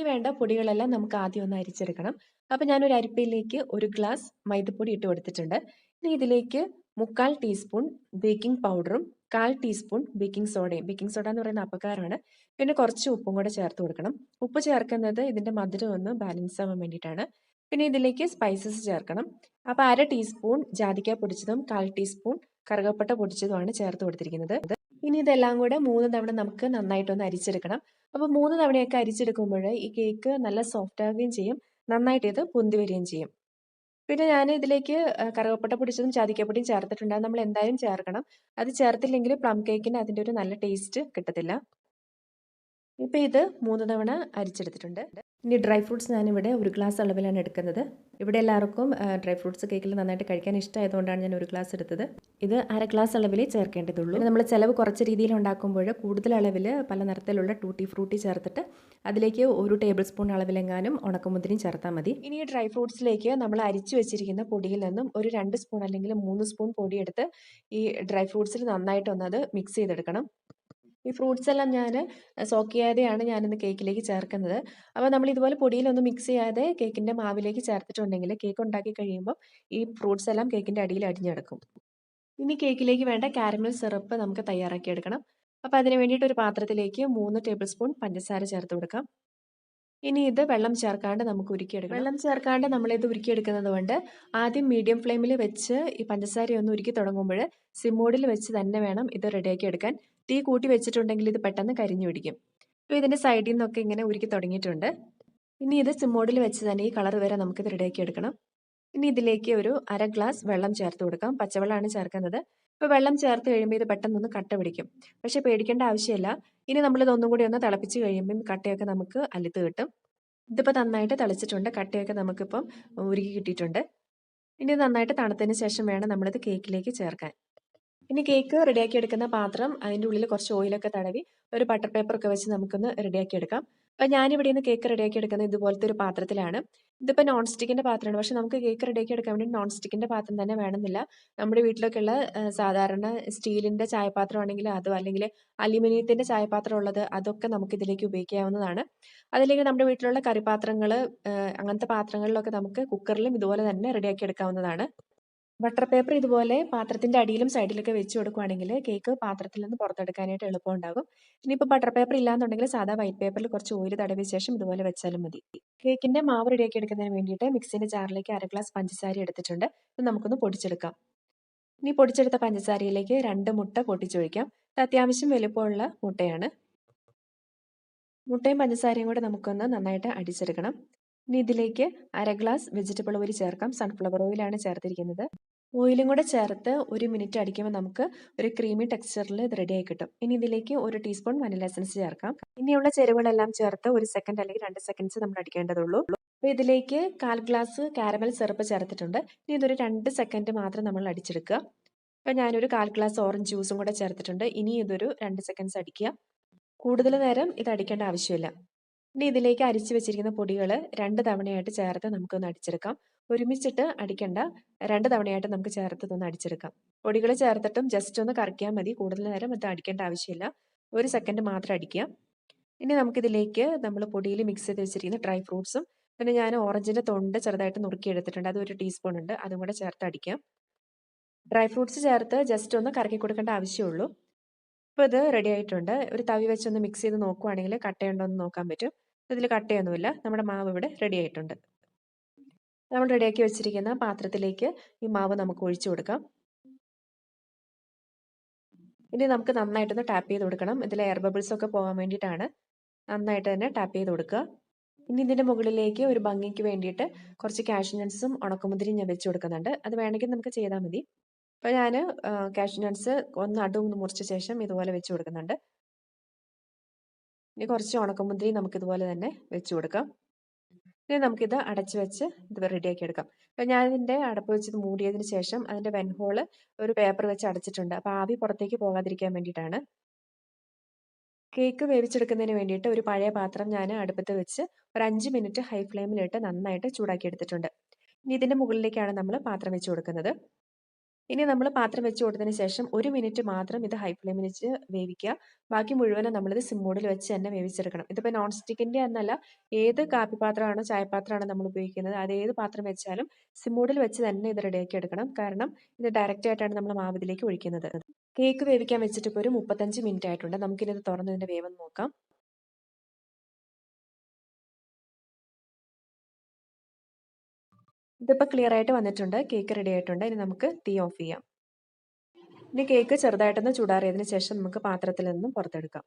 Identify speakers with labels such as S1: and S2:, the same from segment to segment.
S1: കേക്കിലേക്ക് വേണ്ട പൊടികളെല്ലാം നമുക്ക് ആദ്യം ഒന്ന് അരിച്ചെടുക്കണം. അപ്പോൾ ഞാനൊരു അരിപ്പയിലേക്ക് ഒരു ഗ്ലാസ് മൈദപ്പൊടി ഇട്ട് കൊടുത്തിട്ടുണ്ട്. ഇനി ഇതിലേക്ക് മുക്കാൽ ടീസ്പൂൺ ബേക്കിംഗ് പൗഡറും കാൽ ടീസ്പൂൺ ബേക്കിംഗ് സോഡയും. ബേക്കിംഗ് സോഡ എന്ന് പറയുന്ന അപ്പക്കാരാണ് പിന്നെ കുറച്ച് ഉപ്പും കൂടെ ചേർത്ത് കൊടുക്കണം. ഉപ്പ് ചേർക്കുന്നത് ഇതിന്റെ മധുരം ഒന്ന് ബാലൻസ് ആവാൻ വേണ്ടിയിട്ടാണ്. പിന്നെ ഇതിലേക്ക് സ്പൈസസ് ചേർക്കണം. അപ്പോൾ അര ടീസ്പൂൺ ജാതിക്ക പൊടിച്ചതും കാൽ ടീസ്പൂൺ കറുകപ്പട്ട പൊടിച്ചതുമാണ് ചേർത്ത് കൊടുത്തിരിക്കുന്നത്. ഇനി ഇതെല്ലാം കൂടെ മൂന്ന് തവണ നമുക്ക് നന്നായിട്ടൊന്ന് അരിച്ചെടുക്കണം. അപ്പോൾ മൂന്ന് തവണയൊക്കെ അരിച്ചെടുക്കുമ്പോൾ ഈ കേക്ക് നല്ല സോഫ്റ്റ് ആവുകയും ചെയ്യും നന്നായിട്ട് ഇത് പൊന്തി വരികയും ചെയ്യും. പിന്നെ ഞാൻ ഇതിലേക്ക് കറുവപ്പട്ട പൊടിച്ചതും ചാതിക്കപ്പൊടിയും ചേർത്തിട്ടുണ്ട്. നമ്മൾ എന്തായാലും ചേർക്കണം. അത് ചേർത്തില്ലെങ്കിൽ പ്ലം കേക്കിന് അതിന്റെ ഒരു നല്ല ടേസ്റ്റ് കിട്ടത്തില്ല. ഇപ്പോൾ ഇത് മൂന്ന് തവണ അരിച്ചെടുത്തിട്ടുണ്ട്. ഇനി ഡ്രൈ ഫ്രൂട്ട്സ് ഞാനിവിടെ ഒരു ഗ്ലാസ് അളവിലാണ് എടുക്കുന്നത്. ഇവിടെ എല്ലാവർക്കും ഡ്രൈ ഫ്രൂട്ട്സ് കേക്കിൽ നന്നായിട്ട് കഴിക്കാൻ ഇഷ്ടമായതുകൊണ്ടാണ് ഞാൻ ഒരു ഗ്ലാസ് എടുത്തത്. ഇത് അര ഗ്ലാസ് അളവിൽ ചേർക്കേണ്ടതുള്ളൂ. നമ്മൾ ചിലവ് കുറച്ച് രീതിയിൽ ഉണ്ടാക്കുമ്പോൾ കൂടുതൽ അളവിൽ പല നിറത്തിലുള്ള ടൂട്ടി ഫ്രൂട്ടി ചേർത്തിട്ട് അതിലേക്ക് ഒരു ടേബിൾ സ്പൂൺ അളവിലെങ്ങാനും ഉണക്കമുന്തിരിയും ചേർത്താൽ മതി. ഇനി ഡ്രൈ ഫ്രൂട്ട്സിലേക്ക് നമ്മൾ അരിച്ചു വെച്ചിരിക്കുന്ന പൊടിയിൽ നിന്നും ഒരു രണ്ട് സ്പൂൺ അല്ലെങ്കിൽ മൂന്ന് സ്പൂൺ പൊടിയെടുത്ത് ഈ ഡ്രൈ ഫ്രൂട്ട്സിൽ നന്നായിട്ടൊന്നത് മിക്സ് ചെയ്തെടുക്കണം. ഈ ഫ്രൂട്ട്സ് എല്ലാം ഞാൻ സോക്ക് ചെയ്യാതെയാണ് ഞാനിന്ന് കേക്കിലേക്ക് ചേർക്കുന്നത്. അപ്പോൾ നമ്മൾ ഇതുപോലെ പൊടിയിലൊന്നും മിക്സ് ചെയ്യാതെ കേക്കിന്റെ മാവിലേക്ക് ചേർത്തിട്ടുണ്ടെങ്കിൽ കേക്ക് ഉണ്ടാക്കി കഴിയുമ്പോൾ ഈ ഫ്രൂട്ട്സ് എല്ലാം കേക്കിന്റെ അടിയിൽ അടിഞ്ഞെടുക്കും. ഇനി കേക്കിലേക്ക് വേണ്ട കാരമൽ സിറപ്പ് നമുക്ക് തയ്യാറാക്കി എടുക്കണം അപ്പോൾ അതിന് വേണ്ടിയിട്ട് ഒരു പാത്രത്തിലേക്ക് മൂന്ന് ടേബിൾ സ്പൂൺ പഞ്ചസാര ചേർത്ത് കൊടുക്കാം. ഇനി ഇത് വെള്ളം ചേർക്കാണ്ട് നമുക്ക് ഉരുക്കിയെടുക്കാം വെള്ളം ചേർക്കാണ്ട് നമ്മളിത് ഉരുക്കിയെടുക്കുന്നത് കൊണ്ട് ആദ്യം മീഡിയം ഫ്ലെയിമിൽ വെച്ച് ഈ പഞ്ചസാര ഒന്ന് ഉരുക്കി തുടങ്ങുമ്പോൾ സിമ്മോഡിൽ വെച്ച് തന്നെ വേണം ഇത് റെഡിയാക്കി എടുക്കാൻ. തീ കൂട്ടി വെച്ചിട്ടുണ്ടെങ്കിൽ ഇത് പെട്ടെന്ന് കരിഞ്ഞു പിടിക്കും. അപ്പോൾ ഇതിന്റെ സൈഡിൽ നിന്നൊക്കെ ഇങ്ങനെ ഉരുക്കി തുടങ്ങിയിട്ടുണ്ട്. ഇനി ഇത് സിമ്മോഡിൽ വെച്ച് തന്നെ ഈ കളർ വരെ നമുക്കിത് റെഡിയാക്കി എടുക്കണം. ഇനി ഇതിലേക്ക് ഒരു അര ഗ്ലാസ് വെള്ളം ചേർത്ത് കൊടുക്കാം. പച്ചവെള്ളമാണ് ചേർക്കുന്നത്. ഇപ്പോൾ വെള്ളം ചേർത്ത് കഴിയുമ്പോൾ ഇത് പെട്ടെന്നൊന്ന് കട്ട പിടിക്കും. പക്ഷേ പേടിക്കേണ്ട ആവശ്യമില്ല. ഇനി നമ്മളിത് ഒന്നും കൂടി ഒന്ന് തിളപ്പിച്ച് കഴിയുമ്പം കട്ടയൊക്കെ നമുക്ക് അലുത്ത് കിട്ടും. ഇതിപ്പോൾ നന്നായിട്ട് തിളച്ചിട്ടുണ്ട്. കട്ടയൊക്കെ നമുക്കിപ്പം ഉരുകി കിട്ടിയിട്ടുണ്ട്. ഇനി നന്നായിട്ട് തണുത്തതിന് ശേഷം വേണം നമ്മളിത് കേക്കിലേക്ക് ചേർക്കാൻ. ഇനി കേക്ക് റെഡിയാക്കി എടുക്കുന്ന പാത്രം അതിന്റെ ഉള്ളിൽ കുറച്ച് ഓയിലൊക്കെ തടവി ഒരു ബട്ടർ പേപ്പറൊക്കെ വെച്ച് നമുക്കൊന്ന് റെഡിയാക്കി എടുക്കാം. അപ്പം ഞാനിവിടെ നിന്ന് കേക്ക് റെഡിയാക്കി എടുക്കുന്നത് ഇതുപോലത്തെ ഒരു പാത്രത്തിലാണ്. ഇതിപ്പോൾ നോൺ സ്റ്റിക്കിന്റെ പാത്രമാണ്. പക്ഷേ നമുക്ക് കേക്ക് റെഡിയാക്കി എടുക്കാൻ വേണ്ടി നോൺ സ്റ്റിക്കിന്റെ പാത്രം തന്നെ വേണമെന്നില്ല. നമ്മുടെ വീട്ടിലൊക്കെ ഉള്ള സാധാരണ സ്റ്റീലിന്റെ ചായപാത്രമാണെങ്കിൽ അതോ അല്ലെങ്കിൽ അലുമിനിയത്തിന്റെ ചായപാത്രം ഉള്ളത് അതൊക്കെ നമുക്ക് ഇതിലേക്ക് ഉപയോഗിക്കാവുന്നതാണ്. അതല്ലെങ്കിൽ നമ്മുടെ വീട്ടിലുള്ള കറിപാത്രങ്ങൾ അങ്ങനത്തെ പാത്രങ്ങളിലൊക്കെ നമുക്ക് കുക്കറിലും ഇതുപോലെ തന്നെ റെഡിയാക്കി എടുക്കാവുന്നതാണ്. ബട്ടർ പേപ്പർ ഇതുപോലെ പാത്രത്തിന്റെ അടിയിലും സൈഡിലൊക്കെ വെച്ച് കൊടുക്കുവാണെങ്കിൽ കേക്ക് പാത്രത്തിൽ നിന്ന് പുറത്തെടുക്കാനായിട്ട് എളുപ്പം എളുപ്പമുണ്ടാകും ഇനിയിപ്പോൾ ബട്ടർ പേപ്പർ ഇല്ലാന്നുണ്ടെങ്കിൽ സാധാ വൈറ്റ് പേപ്പറിൽ കുറച്ച് ഓയിൽ തടവിയ ശേഷം ഇതുപോലെ വെച്ചാലും മതി. കേക്കിന്റെ മാവ് റെഡിയാക്കി എടുക്കുന്നതിന് വേണ്ടിയിട്ട് മിക്സിന്റെ ജാറിലേക്ക് അര ഗ്ലാസ് പഞ്ചസാര എടുത്തിട്ടുണ്ട്. ഇത് നമുക്കൊന്ന് പൊടിച്ചെടുക്കാം. ഇനി പൊടിച്ചെടുത്ത പഞ്ചസാരയിലേക്ക് രണ്ട് മുട്ട പൊട്ടിച്ചൊഴിക്കാം. ഇത് അത്യാവശ്യം വലുപ്പമുള്ള മുട്ടയാണ്. മുട്ടയും പഞ്ചസാരയും കൂടെ നമുക്കൊന്ന് നന്നായിട്ട് അടിച്ചെടുക്കണം. ഇനി ഇതിലേക്ക് അര ഗ്ലാസ് വെജിറ്റബിൾ ഓയിൽ ചേർക്കാം. സൺഫ്ലവർ ഓയിലാണ് ചേർത്തിരിക്കുന്നത്. ഓയിലും കൂടെ ചേർത്ത് ഒരു മിനിറ്റ് അടിക്കുമ്പോൾ നമുക്ക് ഒരു ക്രീമി ടെക്സ്ചറിൽ ഇത് ആയി കിട്ടും. ഇനി ഇതിലേക്ക് ഒരു ടീസ്പൂൺ വനില എസൻസ് ചേർക്കാം. ഇനിയുള്ള ചേരുവകളെല്ലാം ചേർത്ത് ഒരു സെക്കൻഡ് അല്ലെങ്കിൽ രണ്ട് സെക്കൻഡ്സ് നമ്മൾ അടിക്കേണ്ടതുള്ളൂ. അപ്പോൾ ഇതിലേക്ക് കാൽ ഗ്ലാസ് കാരമൽ സിറപ്പ് ചേർത്തിട്ടുണ്ട്. ഇനി ഇതൊരു രണ്ട് സെക്കൻഡ് മാത്രം നമ്മൾ അടിച്ചെടുക്കുക. അപ്പോൾ ഞാനൊരു കാൽ ഗ്ലാസ് ഓറഞ്ച് ജ്യൂസും കൂടെ ചേർത്തിട്ടുണ്ട്. ഇനി ഇതൊരു രണ്ട് സെക്കൻഡ്സ് അടിക്കുക. കൂടുതൽ നേരം ഇത് അടിക്കേണ്ട ആവശ്യമില്ല. ഇനി ഇതിലേക്ക് അരിച്ചു വെച്ചിരിക്കുന്ന പൊടികൾ രണ്ട് തവണയായിട്ട് ചേർത്ത് നമുക്കൊന്ന് അടിച്ചെടുക്കാം. ഒരുമിച്ചിട്ട് അടിക്കണ്ട. രണ്ട് തവണയായിട്ട് നമുക്ക് ചേർത്ത് ഒന്ന് അടിച്ചെടുക്കാം. പൊടികൾ ചേർത്തിട്ടും ജസ്റ്റ് ഒന്ന് കറക്കിയാൽ മതി. കൂടുതൽ നേരം അത് അടിക്കേണ്ട ആവശ്യമില്ല. ഒരു സെക്കൻഡ് മാത്രം അടിക്കുക. ഇനി നമുക്കിതിലേക്ക് നമ്മൾ പൊടിയിൽ മിക്സ് ചെയ്ത് വെച്ചിരിക്കുന്ന ഡ്രൈ ഫ്രൂട്ട്സും പിന്നെ ഞാൻ ഓറഞ്ചിന്റെ തൊണ്ട് ചെറുതായിട്ട് നുറുക്കി എടുത്തിട്ടുണ്ട്. അത് ഒരു ടീസ്പൂൺ ഉണ്ട്. അതും കൂടെ ചേർത്ത് അടിക്കാം. ഡ്രൈ ഫ്രൂട്ട്സ് ചേർത്ത് ജസ്റ്റ് ഒന്ന് കറക്കി കൊടുക്കേണ്ട ആവശ്യമുള്ളൂ. ഇപ്പോൾ ഇത് റെഡി ആയിട്ടുണ്ട്. ഒരു തവി വെച്ചൊന്ന് മിക്സ് ചെയ്ത് നോക്കുവാണെങ്കിൽ കട്ടയുണ്ടോ എന്ന് നോക്കാൻ പറ്റും. ഇതിൽ കട്ടയൊന്നുമില്ല. നമ്മുടെ മാവ് ഇവിടെ റെഡി ആയിട്ടുണ്ട്. നമ്മൾ റെഡിയാക്കി വെച്ചിരിക്കുന്ന പാത്രത്തിലേക്ക് ഈ മാവ് നമുക്ക് ഒഴിച്ചു കൊടുക്കാം. ഇനി നമുക്ക് നന്നായിട്ടൊന്ന് ടാപ്പ് ചെയ്ത് കൊടുക്കണം. ഇതിലെ എയർ ബബിൾസ് ഒക്കെ പോകാൻ വേണ്ടിയിട്ടാണ് നന്നായിട്ട് തന്നെ ടാപ്പ് ചെയ്ത് കൊടുക്കുക. ഇനി ഇതിന്റെ മുകളിലേക്ക് ഒരു ഭംഗിക്ക് വേണ്ടിയിട്ട് കുറച്ച് കാഷ്യൂ നട്ട്സും ഉണക്കമുന്തിരിയും ഞാൻ വെച്ച് കൊടുക്കുന്നുണ്ട്. അത് വേണമെങ്കിൽ നമുക്ക് ചെയ്താൽ മതി. അപ്പോൾ ഞാൻ കാഷ്യൂ നട്ട്സ് ഒന്ന് അടും മുറിച്ച ശേഷം ഇതുപോലെ വെച്ച് കൊടുക്കുന്നുണ്ട്. ഇനി കുറച്ച് ഉണക്കമുന്തിരി നമുക്ക് ഇതുപോലെ തന്നെ വെച്ച് കൊടുക്കാം. ഇനി നമുക്കിത് അടച്ച് വെച്ച് ഇത് റെഡിയാക്കി എടുക്കാം. അപ്പോൾ ഞാൻ ഇതിന്റെ അടപ്പ് വെച്ച് ഇത് മൂടിയതിന് ശേഷം അതിന്റെ വെൻഹോൾ ഒരു പേപ്പർ വെച്ച് അടച്ചിട്ടുണ്ട്. അപ്പോൾ ആവി പുറത്തേക്ക് പോകാതിരിക്കാൻ വേണ്ടിയിട്ടാണ്. കേക്ക് വേവിച്ചെടുക്കുന്നതിന് വേണ്ടിയിട്ട് ഒരു പഴയ പാത്രം ഞാൻ അടുപ്പത്ത് വെച്ച് ഒരു അഞ്ച് മിനിറ്റ് ഹൈ ഫ്ലെയിമിലിട്ട് നന്നായിട്ട് ചൂടാക്കി എടുത്തിട്ടുണ്ട്. ഇനി ഇതിന്റെ മുകളിലേക്കാണ് നമ്മൾ പാത്രം വെച്ച് കൊടുക്കുന്നത്. ഇനി നമ്മൾ പാത്രം വെച്ച് കൊടുത്തതിന് ശേഷം ഒരു മിനിറ്റ് മാത്രം ഇത് ഹൈ ഫ്ലെയിമിൽ വെച്ച് വേവിക്കുക. ബാക്കി മുഴുവനും നമ്മളിത് സിം മോഡിൽ വെച്ച് തന്നെ വേവിച്ചെടുക്കണം. ഇതിപ്പോൾ നോൺ സ്റ്റിക്കിന്റെ എന്നല്ല ഏത് കാപ്പിപാത്രമാണോ ചായപാത്രമാണോ നമ്മൾ ഉപയോഗിക്കുന്നത് അത് ഏത് പാത്രം വെച്ചാലും സിമ്മോഡിൽ മോഡിൽ വെച്ച് തന്നെ ഇത് റെഡിയാക്കി എടുക്കണം. കാരണം ഇത് ഡയറക്റ്റ് ആയിട്ടാണ് നമ്മൾ മാവിലേക്ക് ഒഴിക്കുന്നത്. കേക്ക് വേവിക്കാൻ വെച്ചിട്ട് ഇപ്പോൾ ഒരു മുപ്പത്തഞ്ച് മിനിറ്റ് ആയിട്ടുണ്ട്. നമുക്കിനി ഇത് തുറന്ന് ഇതിന്റെ വേവെന്ന് നോക്കാം. ഇതിപ്പോൾ ക്ലിയർ ആയിട്ട് വന്നിട്ടുണ്ട്. കേക്ക് റെഡി ആയിട്ടുണ്ട്. ഇനി നമുക്ക് തീ ഓഫ് ചെയ്യാം. ഇനി കേക്ക് ചെറുതായിട്ടൊന്ന് ചൂടാറിയതിന് ശേഷം നമുക്ക് പാത്രത്തിൽ നിന്നും പുറത്തെടുക്കാം.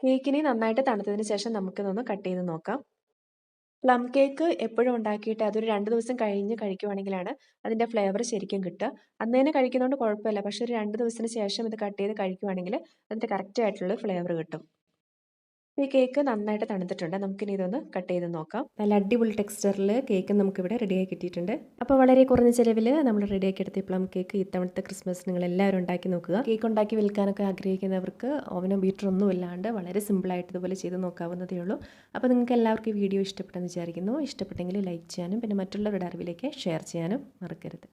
S1: കേക്കിനെ നന്നായിട്ട് തണുത്തതിന് ശേഷം നമുക്കിതൊന്ന് കട്ട് ചെയ്ത് നോക്കാം. പ്ലം കേക്ക് എപ്പോഴും ഉണ്ടാക്കിയിട്ട് അതൊരു രണ്ട് ദിവസം കഴിഞ്ഞ് കഴിക്കുവാണെങ്കിലാണ് അതിന്റെ ഫ്ലേവർ ശരിക്കും കിട്ടുക. അന്ന് തന്നെ കഴിക്കുന്നതുകൊണ്ട് കുഴപ്പമില്ല. പക്ഷെ ഒരു രണ്ട് ദിവസത്തിന് ശേഷം ഇത് കട്ട് ചെയ്ത് കഴിക്കുവാണെങ്കിൽ അതിന്റെ കറക്റ്റ് ആയിട്ടുള്ള ഫ്ലേവർ കിട്ടും. ഈ കേക്ക് നന്നായിട്ട് തണുത്തിട്ടുണ്ട്. നമുക്കിനി ഇതൊന്ന് കട്ട് ചെയ്ത് നോക്കാം. നല്ല അടിപൊളി ടെക്സ്ചറിൽ കേക്ക് നമുക്കിവിടെ റെഡിയായി കിട്ടിയിട്ടുണ്ട്. അപ്പോൾ വളരെ കുറഞ്ഞ ചിലവിൽ നമ്മൾ റെഡിയാക്കി എടുത്ത പ്ലം കേക്ക് ഇത്തവണത്തെ ക്രിസ്മസ് നിങ്ങൾ എല്ലാവരും ഉണ്ടാക്കി നോക്കുക. കേക്ക് ഉണ്ടാക്കി വിൽക്കാനൊക്കെ ആഗ്രഹിക്കുന്നവർക്ക് ഓവനോ ബീറ്റർ ഒന്നും ഇല്ലാണ്ട് വളരെ സിമ്പിളായിട്ട് ഇതുപോലെ ചെയ്ത് നോക്കാവുന്നതേ ഉള്ളൂ. അപ്പോൾ നിങ്ങൾക്ക് എല്ലാവർക്കും ഈ വീഡിയോ ഇഷ്ടപ്പെട്ടെന്ന് വിചാരിക്കുന്നു. ഇഷ്ടപ്പെട്ടെങ്കിൽ ലൈക്ക് ചെയ്യാനും പിന്നെ മറ്റുള്ളവരുടെ അറിവിലേക്ക് ഷെയർ ചെയ്യാനും മറക്കരുത്.